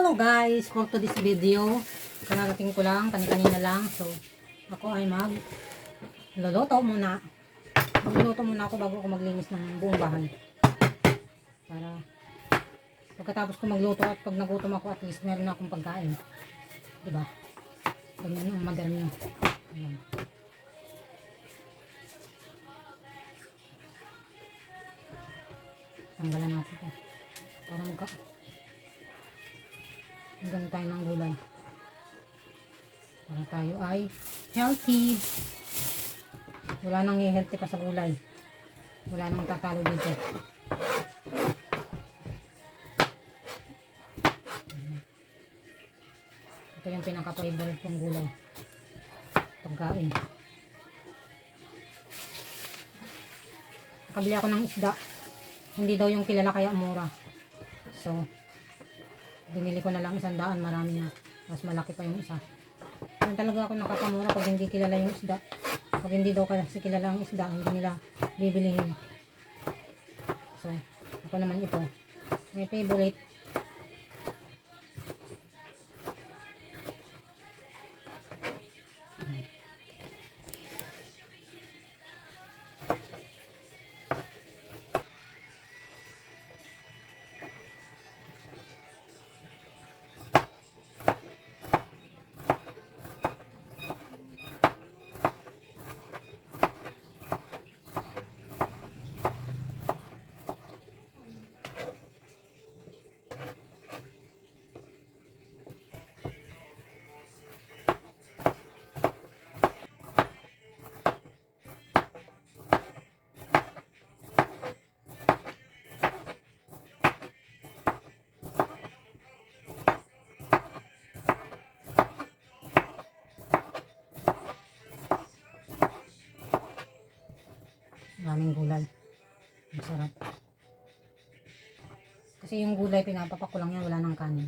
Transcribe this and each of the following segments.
Hello guys, for to this video, kararating ko lang, kani-kanina lang. So, ako ay mag luluto muna. Magluluto muna ako bago ako maglinis ng buong bahay. Para pagkatapos ko magluto at pag nagutom ako at least meron akong pagkain. Diba? Ganyan ang mother niyo. Ayan. Tanggalan natin ito. Para magka... Hanggang tayo ng gulay. Para tayo ay healthy. Wala nang healthy pa sa gulay. Wala nang tatalo dito. Ito yung pinaka-favorite kong gulay. Pagkain. Nakabili ako ng isda. Hindi daw yung kilala kaya mura. So, binili ko na lang isang daan. Marami na. Mas malaki pa yung isa. Yan talaga ako nakakamura pag hindi kilala yung isda. Pag hindi daw kasi kilala ang isda, hindi nila bibilihin. So, ako naman ito. My favorite. Maraming gulay. Masarap. Kasi yung gulay, pinapapak ko lang yan, wala nang kanin.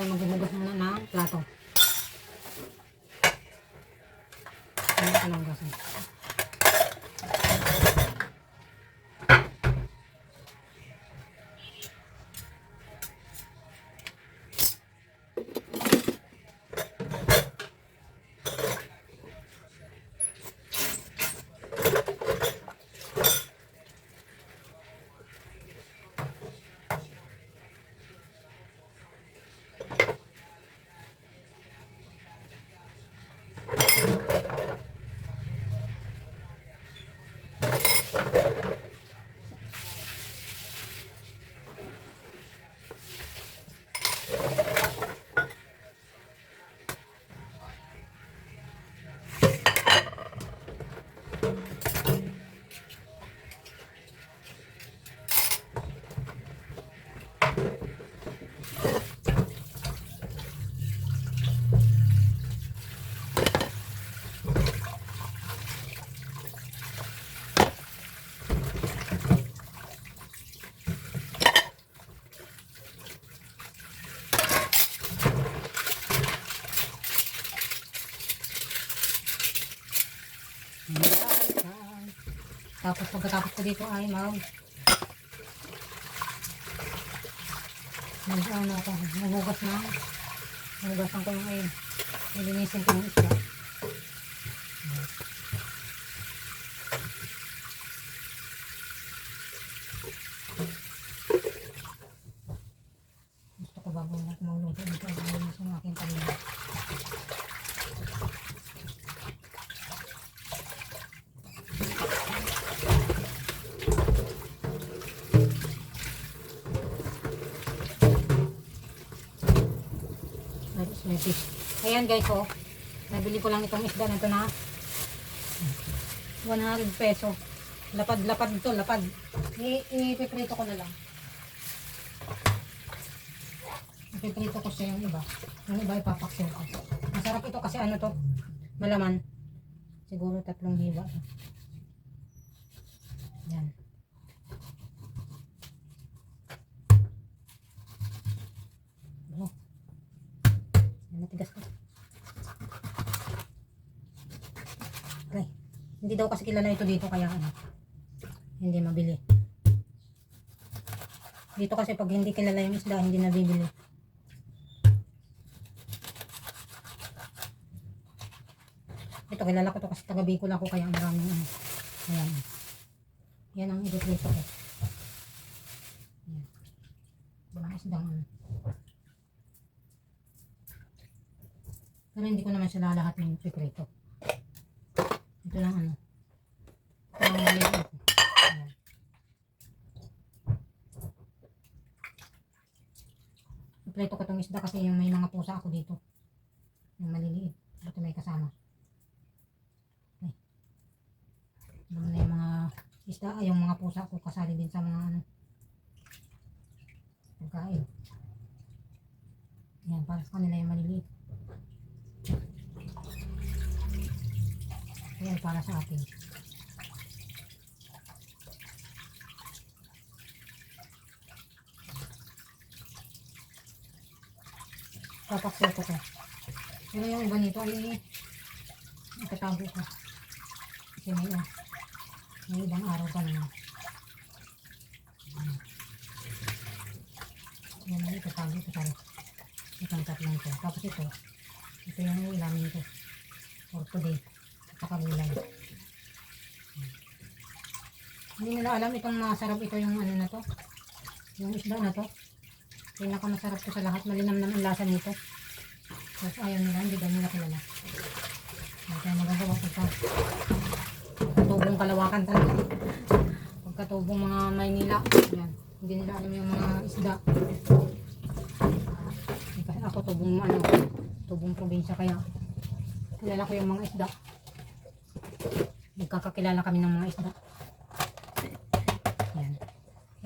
Ako ay maghuhugas muna ng plato. Ano ka lang gasan? Tapos pagkatapos ko dito ay mag mag ano ako, maghugas na maghugasan ko yung ay nilinisin ko yung isda. Gusto ko bago na mauluto dito ay nilinisin yung aking pamilya. Ayos, may fish. Ayan guys, oh. Nabili ko lang itong isda na ito na 100 peso. Lapad-lapad ito, lapad. Ipiprito ko na lang. Ipiprito ko siya yung iba. Yung iba ipapaksin ko. Masarap ito kasi ano to, malaman. Siguro tatlong hiwa. to. Yan. Oh. Yan, matigas ko. Okay. Hindi daw kasi kilala ito dito kaya ano. Hindi mabili. Dito kasi pag hindi kilala yung isda, hindi nabibili. Ito kilala ko to kasi taga Bicol ako kaya maraming ano. Ayan. Yan ang i-replace ko. Yan. Mga isdang ano. Pero hindi ko naman siya lalahat yung sekreto. Ito lang ano. Iprito ko itong isda kasi yung may mga pusa ako dito. Yung maliliit. Ito may kasama. Ay. Alam na yung mga isda, ay yung mga pusa ko kasali din sa mga ano. Pagkain. Yan, para sa kanila yung maliliit. Ayan, para sa atin. Papaksil ko to. Pero yung iba nito ay itatago ko. Kasi may, ah, may ibang araw pa naman. Yan ang itatago ko tayo. Itong tatlong to. Tapos ito, ito yung ilamin ko. For today. Gulay. Hindi nila alam itong masarap ito yung ano na to. Yung isda na to. Pinakamasarap to sa lahat. Malinam naman lasa nito. Tapos ayaw nila, hindi daw nila kilala. Tayo magagawa pagka pagkatubong kalawakan talaga. Pagkatubong mga Maynila. Yan. Hindi nila alam yung mga isda. Kasi ako tubong ano, tubong probinsya kaya kilala ko yung mga isda. Nagkakakilala kami ng mga isda.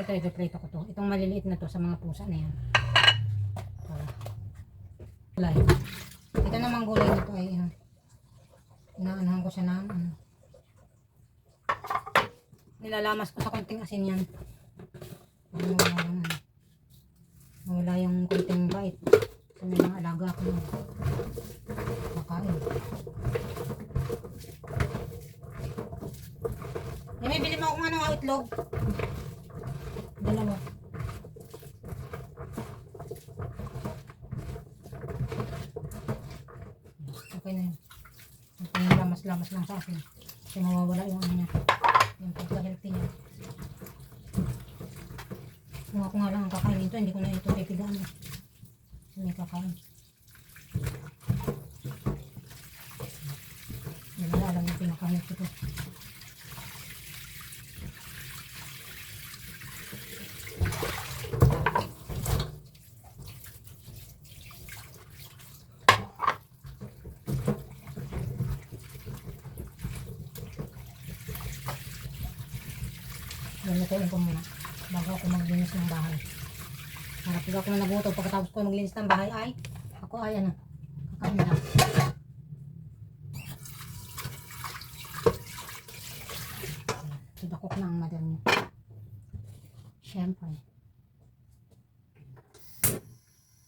Ito, i-prito ko to. Itong maliliit na to sa mga pusa na yan. Gulay. Ito namang gulay nito ay ano, inaanahan ko siya ng ano. Nilalamas ko sa konting asin yan. Ano. Mawala yung konting bait. Sa may mga alaga ko na makain. Eh, may bili mo akong ano, itlog. Dalawa. Okay na yun. Ang lamas-lamas lang sa akin. Kasi mawawala yung ano niya. Yung pagka-healthy niya. Kung ako nga lang ang kakainin ito, hindi ko na ito pipigaan. Kasi may kakain. Hindi na alam yung pinaka-healthy ko. Lunutuin ko muna bago ako maglinis ng bahay. Para pag ako nagutom pagkatapos ko maglinis ng bahay ay ako ay ano, kakain na. Tudakok na ang mother niya. Siyempre.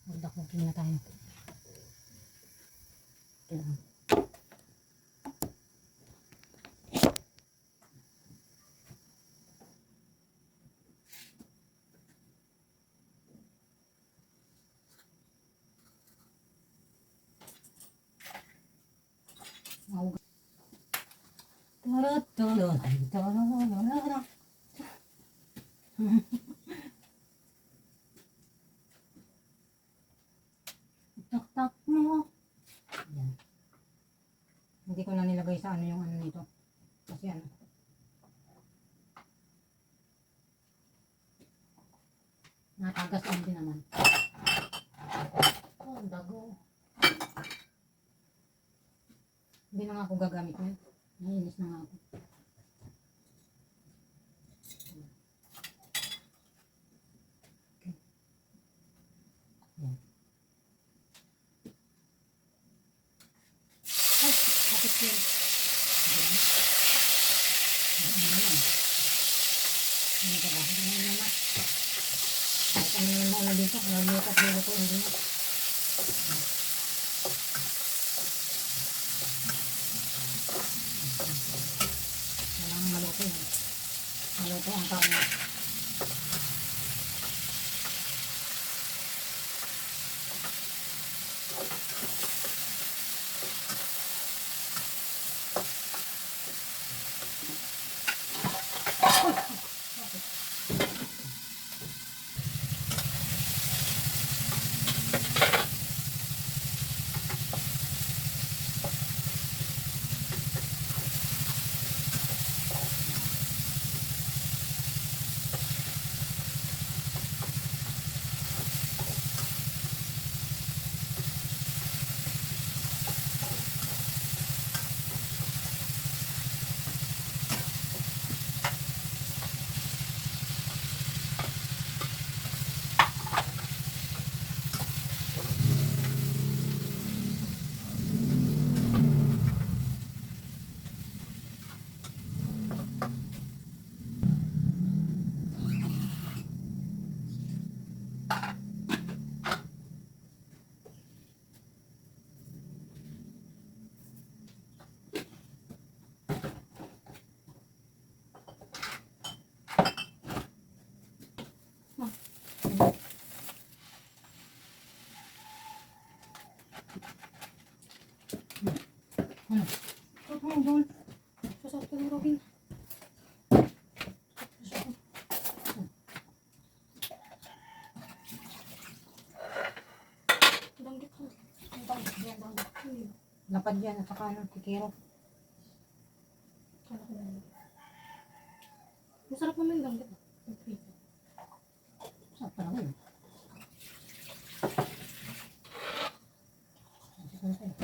Magdakokin na tayo. Ito Tak-tak mo. Hindi ko na nilagay sa ano yung ano nito. Kasi ano. Natagas lang din naman. Oh, bago. Hindi na nga ako gagamit nun. Nainis na nga ako. doon. Sasakto ni Robin. Lapad yan at saka ano, ng kikiro. Masarap naman yung danggit. Masarap pa naman. Masarap pa naman.